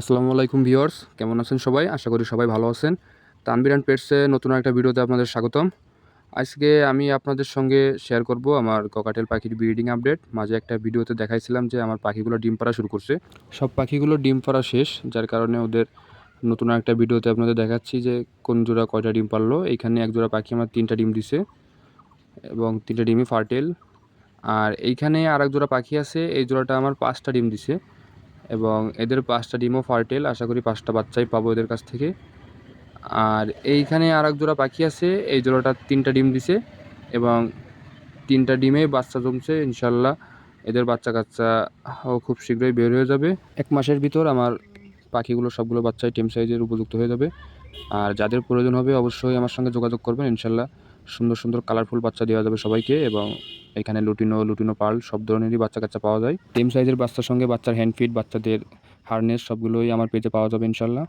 আসসালামু আলাইকুম ভিউয়ার্স, কেমন আছেন সবাই? আশা করি সবাই ভালো আছেন। তানবির অ্যান্ড পেটসে নতুন একটা ভিডিওতে আপনাদের স্বাগতম। আজকে আমি আপনাদের সঙ্গে শেয়ার করব আমার ককাটেল পাখির ব্রিডিং আপডেট মাঝে একটা ভিডিওতে দেখাইছিলাম যে আমার পাখিগুলো ডিম পাড়া শুরু করছে। সব পাখিগুলো ডিম পাড়া শেষ, যার কারণে ওদের নতুন একটা ভিডিওতে আপনাদের দেখাচ্ছি যে কোন জোড়া কয়টা ডিম পারল এইখানে এক জোড়া পাখি আমার তিনটা ডিম দিছে এবং তিনটা ডিমই ফার্টেল আর এইখানে আর এক জোড়া পাখি আছে, এই জোড়াটা আমার পাঁচটা ডিম দিছে। এবং এদের পাঁচটা ডিমও ফার্টেল। আশা করি পাঁচটা বাচ্চাই পাবো এদের কাছ থেকে। আর এইখানে আর এক জোড়া পাখি আছে, এই জোড়াটা তিনটা ডিম দিছে এবং তিনটা ডিমে বাচ্চা জমছে, ইনশাল্লাহ এদের বাচ্চা কাচ্চা খুব শীঘ্রই বের হয়ে যাবে। এক মাসের ভিতর আমার পাখিগুলো সবগুলো বাচ্চাই টেম সাইজের উপযুক্ত হয়ে যাবে। আর যাদের প্রয়োজন হবে অবশ্যই আমার সঙ্গে যোগাযোগ করবেন, ইনশাল্লাহ সুন্দর সুন্দর কালারফুল বাচ্চা দেওয়া যাবে সবাইকে এবং এখানে লুটিনো লুটিনো পার্ল সব ধরনেরই বাচ্চা কাচ্চা পাওয়া যায়। টেম সাইজের বাচ্চার সঙ্গে বাচ্চার হ্যান্ড ফিট বাচ্চাদের হারনেস সবগুলোই আমার পেজে পাওয়া যাবে ইনশাল্লাহ।